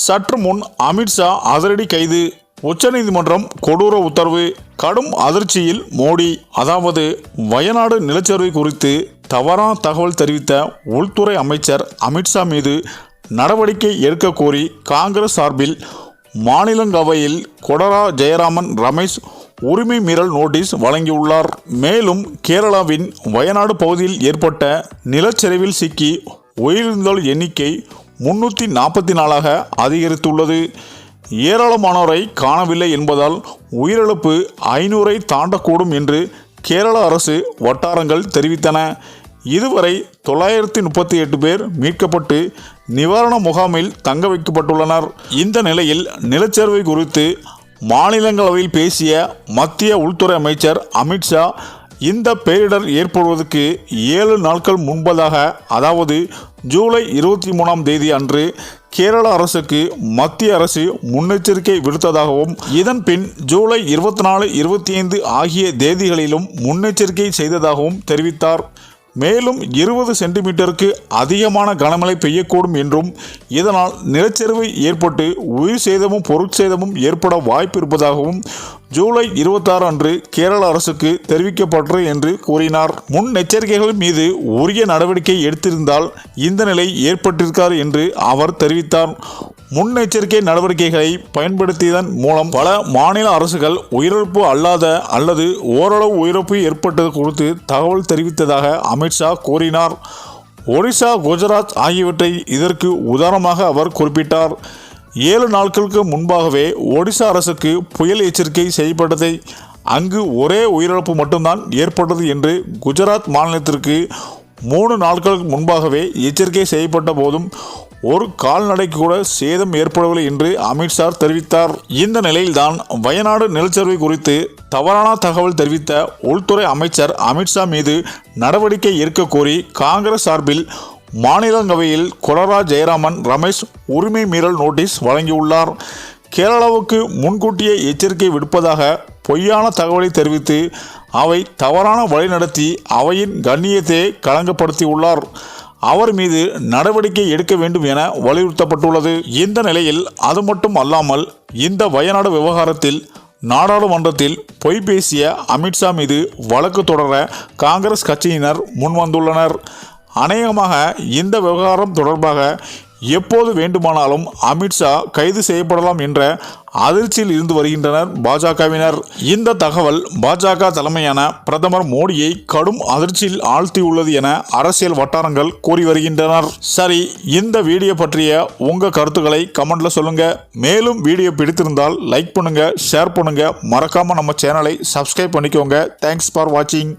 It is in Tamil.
சற்று முன் அமித்ஷா அதிரடி கைது. உச்சநீதிமன்றம் கொடூர உத்தரவு. கடும் அதிர்ச்சியில் மோடி அதாவது வயநாடு நிலச்சரிவு குறித்து தவறான தகவல் தெரிவித்த உள்துறை அமைச்சர் அமித்ஷா மீது நடவடிக்கை எடுக்க கோரி காங்கிரஸ் சார்பில் மாநிலங்களவையில் கொடரா ஜெயராமன் ரமேஷ் உரிமை மீறல் நோட்டீஸ் வழங்கியுள்ளார். மேலும் கேரளாவின் வயநாடு பகுதியில் ஏற்பட்ட நிலச்சரிவில் சிக்கி உயிரிழந்தோர் எண்ணிக்கை முன்னூற்றி நாற்பத்தி நாலாக அதிகரித்துள்ளது. ஏராளமானோரை காணவில்லை என்பதால் உயிரிழப்பு ஐநூறை தாண்டக்கூடும் என்று கேரள அரசு வட்டாரங்கள் தெரிவித்தன. இதுவரை தொள்ளாயிரத்தி முப்பத்தி எட்டு பேர் மீட்கப்பட்டு நிவாரண முகாமில் தங்க வைக்கப்பட்டுள்ளனர். இந்த நிலையில் நிலச்சரிவை குறித்து மாநிலங்களவையில் பேசிய மத்திய உள்துறை அமைச்சர் அமித்ஷா இந்த பேரிடர் ஏற்படுவதற்கு ஏழு நாட்கள் முன்பதாக அதாவது ஜூலை இருபத்தி மூணாம் தேதி அன்று கேரள அரசுக்கு மத்திய அரசு முன்னெச்சரிக்கை விடுத்ததாகவும் இதன் பின் ஜூலை இருபத்தி நாலு இருபத்தி ஐந்து ஆகிய தேதிகளிலும் முன்னெச்சரிக்கை செய்ததாகவும் தெரிவித்தார். மேலும் இருபது சென்டிமீட்டருக்கு அதிகமான கனமழை பெய்யக்கூடும் என்றும் இதனால் நிலச்சரிவு ஏற்பட்டு உயிர் சேதமும் பொருட்சேதமும் ஏற்பட வாய்ப்பு இருப்பதாகவும் ஜூலை இருபத்தாறு அன்று கேரள அரசுக்கு தெரிவிக்கப்பட்டது என்று கூறினார். முன் எச்சரிக்கைகள் மீது உரிய நடவடிக்கை எடுத்திருந்தால் இந்த நிலை ஏற்பட்டிருக்கார் என்று அவர் தெரிவித்தார். முன்னெச்சரிக்கை நடவடிக்கைகளை பயன்படுத்தியதன் மூலம் பல மாநில அரசுகள் உயிரிழப்பு அல்லாத அல்லது ஓரளவு உயிரிழப்பு ஏற்பட்டது குறித்து தகவல் தெரிவித்ததாக அமித்ஷா கூறினார். ஒடிசா குஜராத் ஆகியவற்றை இதற்கு உதாரணமாக அவர் குறிப்பிட்டார். ஏழு நாட்களுக்கு முன்பாகவே ஒடிசா அரசுக்கு புயல் எச்சரிக்கை செய்யப்பட்டதை அங்கு ஒரே உயிரிழப்பு மட்டும்தான் ஏற்பட்டது என்று குஜராத் மாநிலத்திற்கு மூணு நாட்களுக்கு முன்பாகவே எச்சரிக்கை செய்யப்பட்ட போதும் ஒரு கால்நடைக்கு கூட சேதம் ஏற்படவில்லை என்று அமித்ஷா தெரிவித்தார். இந்த நிலையில்தான் வயநாடு நிலச்சரிவு குறித்து தவறான தகவல் தெரிவித்த உள்துறை அமைச்சர் அமித்ஷா மீது நடவடிக்கை எடுக்க கோரி காங்கிரஸ் சார்பில் மாநிலங்களவையில் கொலரா ஜெயராமன் ரமேஷ் உரிமை மீறல் நோட்டீஸ் வழங்கியுள்ளார். கேரளாவுக்கு முன்கூட்டியே எச்சரிக்கை விடுப்பதாக பொய்யான தகவலை தெரிவித்து அவை தவறான வழிநடத்தி அவையின் கண்ணியத்தை களங்கப்படுத்தியுள்ளார். அவர் மீது நடவடிக்கை எடுக்க வேண்டும் என வலியுறுத்தப்பட்டுள்ளது. இந்த நிலையில் அது மட்டும் அல்லாமல் இந்த வயநாடு விவகாரத்தில் நாடாளுமன்றத்தில் பொய் பேசிய அமித்ஷா மீது வழக்கு தொடர காங்கிரஸ் கட்சியினர் முன்வந்துள்ளனர். அநேகமாக இந்த விவகாரம் தொடர்பாக எப்போது வேண்டுமானாலும் அமித்ஷா கைது செய்யப்படலாம் என்ற அதிர்ச்சியில் இருந்து வருகின்றனர் பாஜகவினர். இந்த தகவல் பாஜக தலைமையான பிரதமர் மோடியை கடும் அதிர்ச்சியில் ஆழ்த்தியுள்ளது என அரசியல் வட்டாரங்கள் கூறி வருகின்றனர். சரி இந்த வீடியோ பற்றிய உங்க கருத்துக்களை கமெண்ட்ல சொல்லுங்க. மேலும் வீடியோ பிடித்திருந்தால் லைக் பண்ணுங்க ஷேர் பண்ணுங்க. மறக்காம நம்ம சேனலை சப்ஸ்கிரைப் பண்ணிக்கோங்க. தேங்க்ஸ் ஃபார் வாட்சிங்